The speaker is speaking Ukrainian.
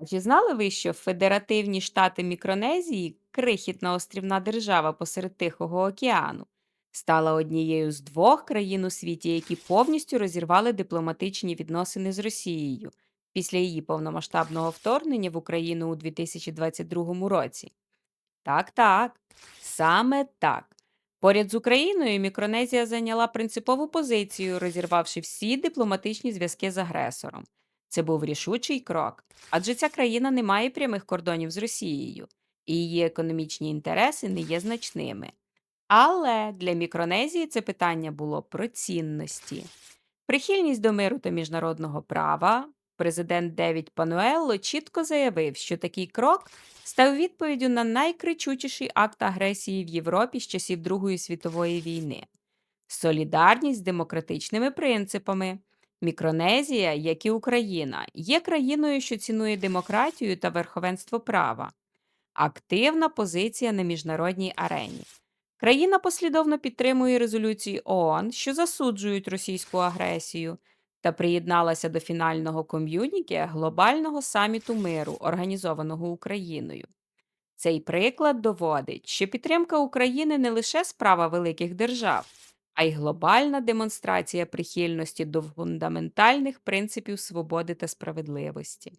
А чи знали ви, що Федеративні Штати Мікронезії, крихітна острівна держава посеред Тихого океану, стала однією з двох країн у світі, які повністю розірвали дипломатичні відносини з Росією після її повномасштабного вторгнення в Україну у 2022 році? Так, так, саме так. Поряд з Україною Мікронезія зайняла принципову позицію, розірвавши всі дипломатичні зв'язки з агресором. Це був рішучий крок, адже ця країна не має прямих кордонів з Росією, і її економічні інтереси не є значними. Але для Мікронезії це питання було про цінності. Прихильність до миру та міжнародного права. Президент Девід Пануелло чітко заявив, що такий крок став відповіддю на найкричучіший акт агресії в Європі з часів Другої світової війни. Солідарність з демократичними принципами. Мікронезія, як і Україна, є країною, що цінує демократію та верховенство права, активна позиція на міжнародній арені. Країна послідовно підтримує резолюції ООН, що засуджують російську агресію, та приєдналася до фінального ком'юніке глобального саміту миру, організованого Україною. Цей приклад доводить, що підтримка України не лише справа великих держав, а й глобальна демонстрація прихильності до фундаментальних принципів свободи та справедливості.